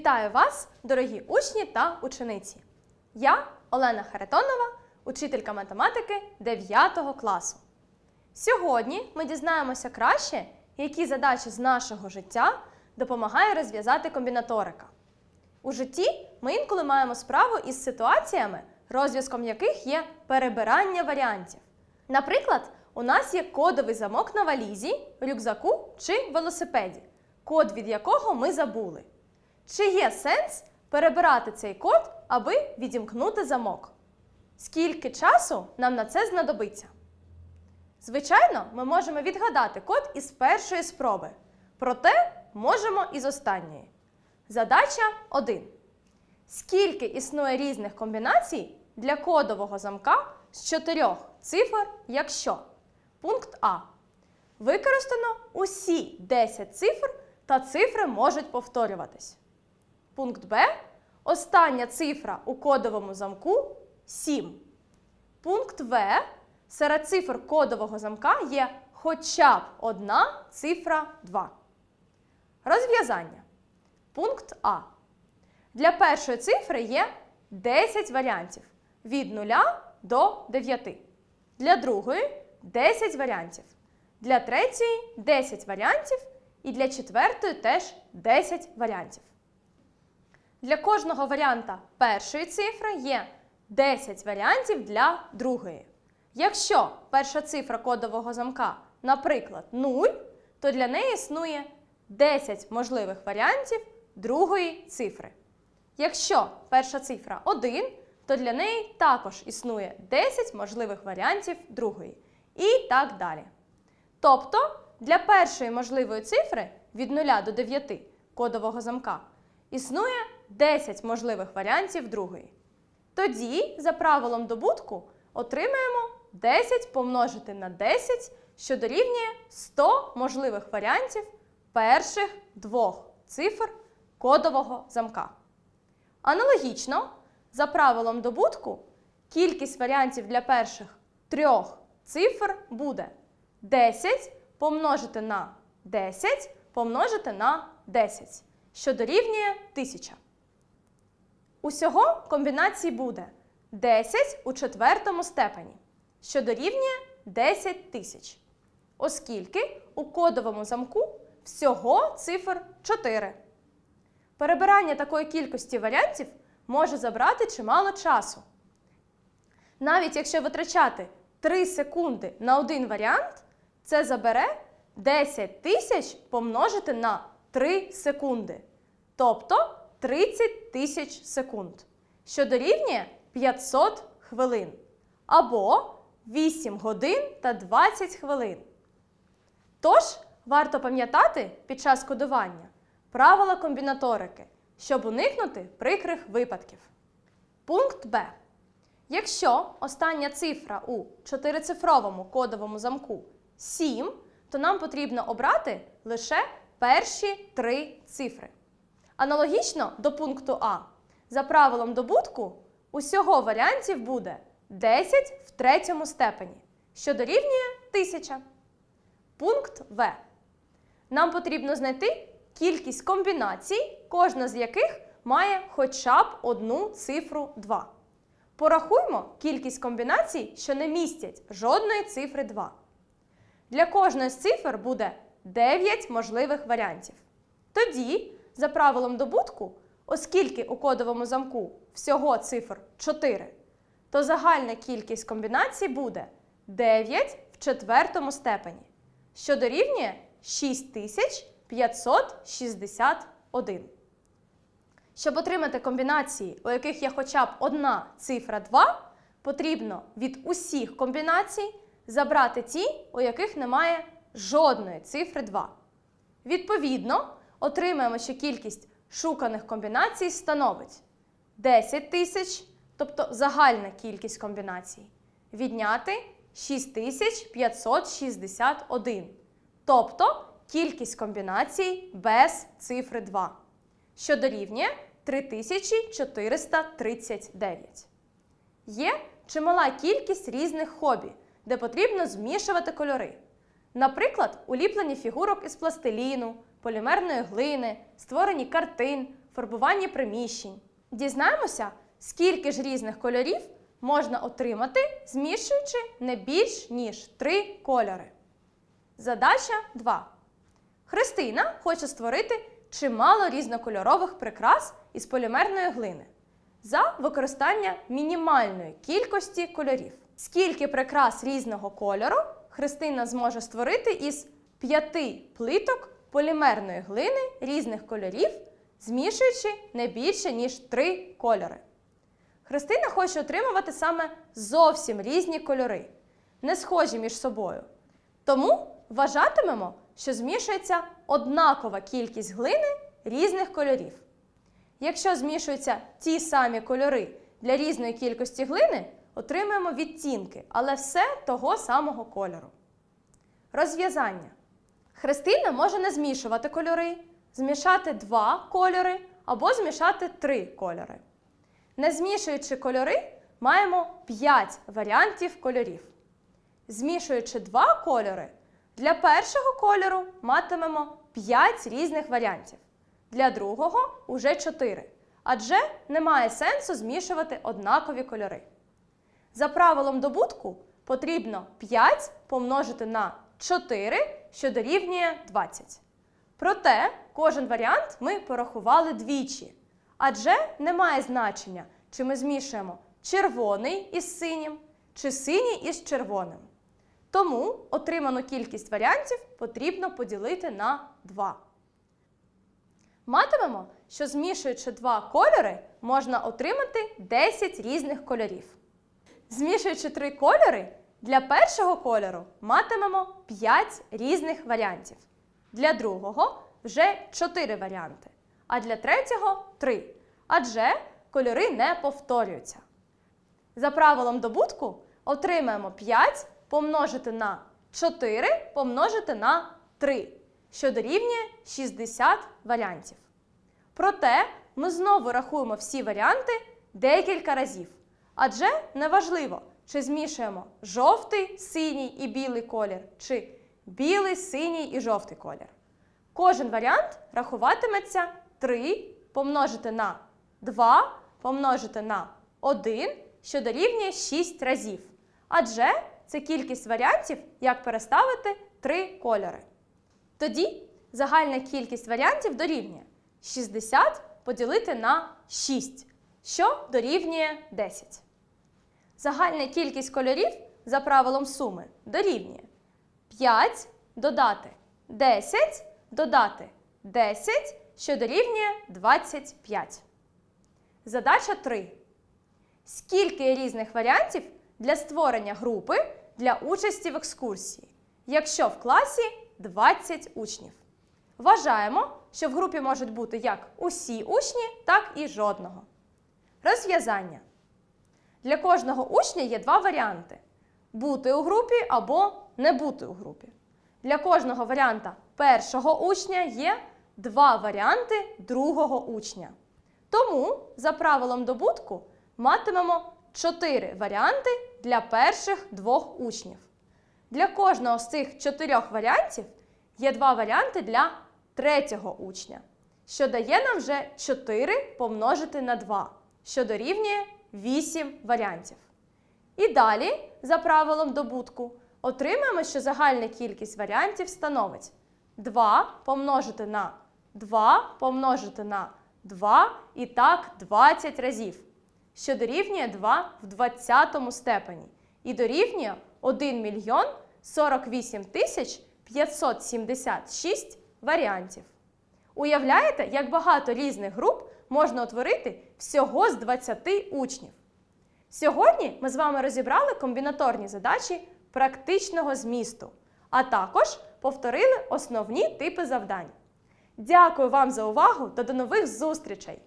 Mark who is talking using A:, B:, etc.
A: Вітаю вас, дорогі учні та учениці! Я Олена Харитонова, учителька математики 9 класу. Сьогодні ми дізнаємося краще, які задачі з нашого життя допомагає розв'язати комбінаторика. У житті ми інколи маємо справу із ситуаціями, розв'язком яких є перебирання варіантів. Наприклад, у нас є кодовий замок на валізі, рюкзаку чи велосипеді, код від якого ми забули. Чи є сенс перебирати цей код, аби відімкнути замок? Скільки часу нам на це знадобиться? Звичайно, ми можемо відгадати код із першої спроби, проте можемо і з останньої. Задача 1. Скільки існує різних комбінацій для кодового замка з чотирьох цифр, якщо? Пункт А. Використано усі 10 цифр та цифри можуть повторюватись. Пункт Б. Остання цифра у кодовому замку 7. Пункт В. Серед цифр кодового замка є хоча б одна цифра 2. Розв'язання. Пункт А. Для першої цифри є 10 варіантів від 0 до 9. Для другої 10 варіантів. Для третьої 10 варіантів. І для четвертої теж 10 варіантів. Для кожного варіанта першої цифри є 10 варіантів для другої. Якщо перша цифра кодового замка, наприклад, 0, то для неї існує 10 можливих варіантів другої цифри. Якщо перша цифра 1, то для неї також існує 10 можливих варіантів другої. І так далі. Тобто для першої можливої цифри від 0 до 9 кодового замка існує 10 можливих варіантів другої. Тоді, за правилом добутку, отримаємо 10 помножити на 10, що дорівнює 100 можливих варіантів перших двох цифр кодового замка. Аналогічно, за правилом добутку, кількість варіантів для перших трьох цифр буде 10 помножити на 10 помножити на 10, що дорівнює 1000. Усього комбінацій буде 10 у четвертому степені, що дорівнює 10 тисяч. Оскільки у кодовому замку всього цифр 4. Перебирання такої кількості варіантів може забрати чимало часу. Навіть якщо витрачати 3 секунди на один варіант, це забере 10 тисяч помножити на 3 секунди. Тобто 30 тисяч секунд, що дорівнює 500 хвилин. Або 8 годин та 20 хвилин. Тож, варто пам'ятати під час кодування правила комбінаторики, щоб уникнути прикрих випадків. Пункт Б. Якщо остання цифра у чотирицифровому кодовому замку 7, то нам потрібно обрати лише перші три цифри. Аналогічно до пункту А, за правилом добутку, усього варіантів буде 10 в третьому степені, що дорівнює 1000. Пункт В. Нам потрібно знайти кількість комбінацій, кожна з яких має хоча б одну цифру 2. Порахуймо кількість комбінацій, що не містять жодної цифри 2. Для кожної з цифр буде 9 можливих варіантів. Тоді, за правилом добутку, оскільки у кодовому замку всього цифр 4, то загальна кількість комбінацій буде 9 в четвертому степені, що дорівнює 6561. Щоб отримати комбінації, у яких є хоча б одна цифра 2, потрібно від усіх комбінацій забрати ті, у яких немає жодної цифри 2. Відповідно, отримаємо, що кількість шуканих комбінацій становить 10 тисяч, тобто загальна кількість комбінацій, відняти 6561, тобто кількість комбінацій без цифри 2, що дорівнює 3439. Є чимала кількість різних хобі, де потрібно змішувати кольори. Наприклад, уліплення фігурок із пластиліну, полімерної глини, створені картин, фарбуванні приміщень. Дізнаємося, скільки ж різних кольорів можна отримати, змішуючи не більш ніж три кольори. Задача 2. Христина хоче створити чимало різнокольорових прикрас із полімерної глини за використання мінімальної кількості кольорів. Скільки прикрас різного кольору Христина зможе створити із п'яти плиток полімерної глини різних кольорів, змішуючи не більше ніж три кольори. Христина хоче отримувати саме зовсім різні кольори, не схожі між собою. Тому вважатимемо, що змішується однакова кількість глини різних кольорів. Якщо змішуються ті самі кольори для різної кількості глини, отримаємо відтінки, але все того самого кольору. Розв'язання. Христина може не змішувати кольори, змішати два кольори або змішати три кольори. Не змішуючи кольори, маємо 5 варіантів кольорів. Змішуючи два кольори, для першого кольору матимемо 5 різних варіантів. Для другого уже 4. Адже немає сенсу змішувати однакові кольори. За правилом добутку потрібно 5 помножити на 4, що дорівнює 20. Проте кожен варіант ми порахували двічі. Адже немає значення, чи ми змішуємо червоний із синім, чи синій із червоним. Тому отриману кількість варіантів потрібно поділити на 2. Матимемо, що змішуючи два кольори, можна отримати 10 різних кольорів. Змішуючи три кольори, для першого кольору матимемо 5 різних варіантів. Для другого вже 4 варіанти, а для третього 3. Адже кольори не повторюються. За правилом добутку отримаємо 5 помножити на 4 помножити на 3, що дорівнює 60 варіантів. Проте ми знову рахуємо всі варіанти декілька разів. Адже неважливо, чи змішуємо жовтий, синій і білий колір, чи білий, синій і жовтий колір. Кожен варіант рахуватиметься 3 помножити на 2 помножити на 1, що дорівнює 6 разів. Адже це кількість варіантів, як переставити 3 кольори. Тоді загальна кількість варіантів дорівнює 60 поділити на 6, що дорівнює 10. Загальна кількість кольорів за правилом суми дорівнює 5 додати 10 додати 10, що дорівнює 25. Задача 3. Скільки різних варіантів для створення групи для участі в екскурсії, якщо в класі 20 учнів? Вважаємо, що в групі можуть бути як усі учні, так і жодного. Розв'язання. Для кожного учня є два варіанти: бути у групі або не бути у групі. Для кожного варіанта першого учня є два варіанти другого учня. Тому, за правилом добутку, матимемо чотири варіанти для перших двох учнів. Для кожного з цих чотирьох варіантів є два варіанти для третього учня, що дає нам вже 4 помножити на 2, що дорівнює 8 варіантів. І далі, за правилом добутку, отримаємо, що загальна кількість варіантів становить 2 помножити на 2 помножити на 2 і так 20 разів, що дорівнює 2 в 20 степені і дорівнює 1 мільйон 48 тисяч 576 варіантів. Уявляєте, як багато різних груп можна утворити всього з 20 учнів? Сьогодні ми з вами розібрали комбінаторні задачі практичного змісту, а також повторили основні типи завдань. Дякую вам за увагу та до нових зустрічей!